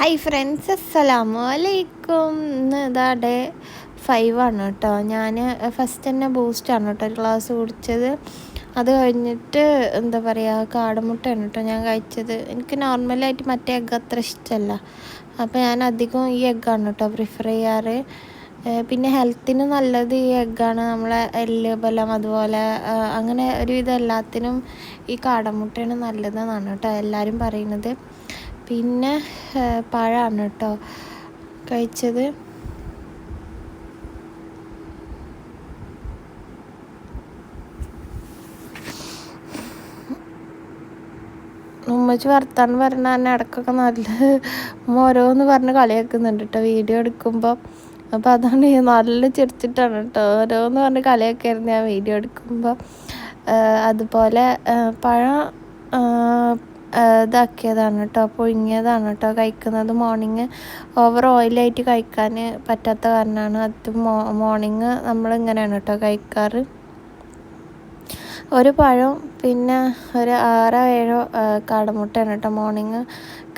Hi friends അസ്സലാമു അലൈക്കും ഇന്ന് ഇതാ ഡേ ഫൈവ് ആണ് കേട്ടോ ഞാൻ ഫസ്റ്റ് തന്നെ ബൂസ്റ്റാണ് കേട്ടോ ഒരു കുടിച്ചത്. അത് കഴിഞ്ഞിട്ട് എന്താ പറയുക കാടമുട്ടയാണ് കേട്ടോ ഞാൻ കഴിച്ചത്. എനിക്ക് നോർമലായിട്ട് മറ്റേ എഗ്ഗ് അത്ര ഇഷ്ടമല്ല അപ്പോൾ ഞാൻ അധികം ഈ എഗ്ഗാണ് കേട്ടോ പ്രിഫർ ചെയ്യാറ്. പിന്നെ ഹെൽത്തിന് നല്ലത് ഈ എഗ്ഗാണ് നമ്മളെ എല്ല് ബലം അതുപോലെ അങ്ങനെ ഒരുവിധം എല്ലാത്തിനും ഈ കാടമുട്ടയാണ് നല്ലതെന്നാണ് കേട്ടോ എല്ലാവരും പറയുന്നത്. പിന്നെ പഴമാണ് കേട്ടോ കഴിച്ചത്. ഉമ്മച്ച് വർത്താനം പറഞ്ഞ തന്നെ ഇടക്കൊക്കെ നല്ല ഓരോന്ന് പറഞ്ഞ് കളിയാക്കുന്നുണ്ട് കേട്ടോ വീഡിയോ എടുക്കുമ്പോൾ അപ്പോൾ അതാണ് നല്ല ചിരിച്ചിട്ടാണ് കേട്ടോ ഓരോന്ന് പറഞ്ഞ് കളിയാക്കായിരുന്നു ഞാൻ വീഡിയോ എടുക്കുമ്പോൾ അതുപോലെ പഴം ഇതാക്കിയതാണ് കേട്ടോ പുഴുങ്ങിയതാണ് കേട്ടോ കഴിക്കുന്നത് മോർണിംഗ് ഓവർ ഓയിലായിട്ട് കഴിക്കാൻ പറ്റാത്ത കാരണമാണ് അത് മോർണിംഗ് നമ്മളിങ്ങനെയാണ് കേട്ടോ കഴിക്കാറ്. ഒരു പഴം പിന്നെ ഒരു ആറോ ഏഴോ കാടമുട്ടയാണ് കേട്ടോ മോർണിംഗ്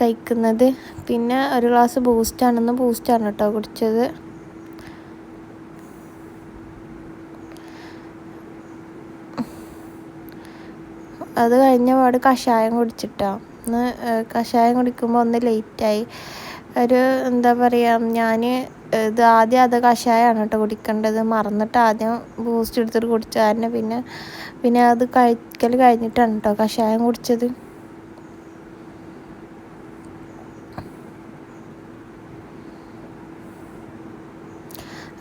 കഴിക്കുന്നത്. പിന്നെ ഒരു ഗ്ലാസ് ബൂസ്റ്റാണെന്ന് ബൂസ്റ്റാണ് കേട്ടോ കുടിച്ചത്. അത് കഴിഞ്ഞ പാട് കഷായം കുടിച്ചിട്ടോ. ഒന്ന് കഷായം കുടിക്കുമ്പോൾ ഒന്ന് ലേറ്റായി. ഒരു എന്താ പറയുക ഞാൻ ഇത് ആദ്യം അത് കഷായമാണ് കേട്ടോ കുടിക്കേണ്ടത്. മറന്നിട്ട് ആദ്യം ബൂസ്റ്റ് എടുത്തിട്ട് കുടിച്ച കാരണം പിന്നെ പിന്നെ അത് കഴിക്കൽ കഴിഞ്ഞിട്ടാണ് കേട്ടോ കഷായം കുടിച്ചത്.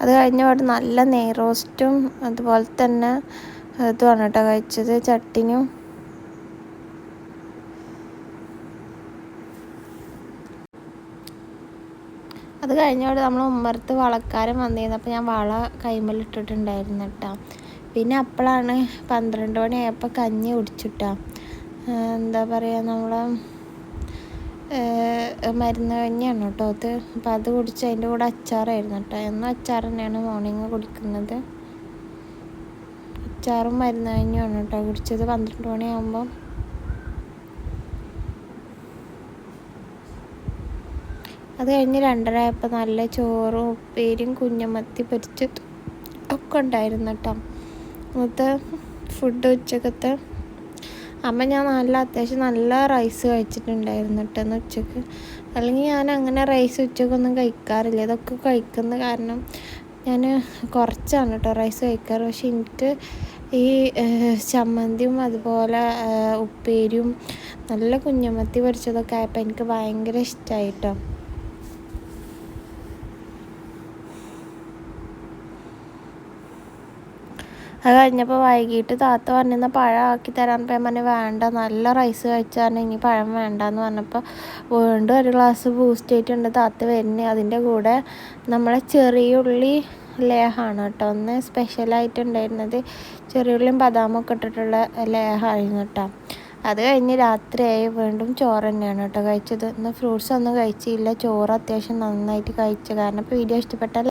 അത് കഴിഞ്ഞ പാട് നല്ല നെയ്റോസ്റ്റും അതുപോലെ തന്നെ ഇതുമാണ് കേട്ടോ കഴിച്ചത്. ചട്ടിനും അത് കഴിഞ്ഞോട് നമ്മൾ ഉമ്മർത്ത് വളക്കാരൻ വന്നിരുന്നു. അപ്പോൾ ഞാൻ വള കൈമലിട്ടിട്ടുണ്ടായിരുന്നു കേട്ടോ പിന്നെ അപ്പോഴാണ് പന്ത്രണ്ട് മണിയായപ്പോൾ കഞ്ഞി കുടിച്ചിട്ടാ. എന്താ പറയുക നമ്മൾ മരുന്ന് കഞ്ഞിയാണ് കേട്ടോ അത്. അപ്പോൾ അത് കുടിച്ച് അതിന്റെ കൂടെ അച്ചാറായിരുന്നു കേട്ടോ എന്നും അച്ചാർ തന്നെയാണ് മോർണിംഗ് കുടിക്കുന്നത്. അച്ചാറും മരുന്ന് കഞ്ഞിയാണ് കേട്ടോ കുടിച്ചത്. പന്ത്രണ്ട് മണിയാകുമ്പോൾ അത് കഴിഞ്ഞ് രണ്ടര ആയപ്പോൾ നല്ല ചോറും ഉപ്പേരിയും കുഞ്ഞമത്തി പൊരിച്ചത് ഒക്കെ ഉണ്ടായിരുന്നു കേട്ടോ. അന്നത്തെ ഫുഡ് ഉച്ചക്കത്തെ അമ്മ ഞാൻ നല്ല അത്യാവശ്യം നല്ല റൈസ് കഴിച്ചിട്ടുണ്ടായിരുന്നു കേട്ടോ എന്ന് ഉച്ചയ്ക്ക്. അല്ലെങ്കിൽ ഞാൻ അങ്ങനെ റൈസ് ഉച്ചക്കൊന്നും കഴിക്കാറില്ല. ഇതൊക്കെ കഴിക്കുന്ന കാരണം ഞാൻ കുറച്ചാണ് കേട്ടോ റൈസ് കഴിക്കാറ്. പക്ഷെ എനിക്ക് ഈ ചമ്മന്തിയും അതുപോലെ ഉപ്പേരിയും നല്ല കുഞ്ഞമത്തി പൊരിച്ചതൊക്കെ ആയപ്പോൾ എനിക്ക് ഭയങ്കര ഇഷ്ടമായിട്ടോ അത് കഴിഞ്ഞപ്പോൾ വൈകിട്ട് താത്ത പറഞ്ഞിരുന്ന പഴം ആക്കി തരാൻ പറഞ്ഞ് വേണ്ട നല്ല റൈസ് കഴിച്ചാൽ ഇനി പഴം വേണ്ട എന്ന് പറഞ്ഞപ്പോൾ വീണ്ടും ഒരു ഗ്ലാസ് ബൂസ്റ്റ് ആയിട്ടുണ്ട് താത്ത വരുന്നത് അതിന്റെ കൂടെ നമ്മളെ ചെറിയ ഉള്ളി ലേഹമാണ് കേട്ടോ ഒന്ന് സ്പെഷ്യലായിട്ട് ഉണ്ടായിരുന്നത് ചെറിയുള്ളിയും ബദാമൊക്കെ ഇട്ടിട്ടുള്ള ലേഹമായിരുന്നു കേട്ടോ. അത് കഴിഞ്ഞ് രാത്രിയായി വീണ്ടും ചോറ് തന്നെയാണ് കേട്ടോ കഴിച്ചത്. ഇന്ന് ഫ്രൂട്ട്സ് ഒന്നും കഴിച്ചില്ല ചോറ് അത്യാവശ്യം നന്നായിട്ട് കഴിച്ചു. കാരണം ഇപ്പോൾ വീഡിയോ ഇഷ്ടപ്പെട്ടാൽ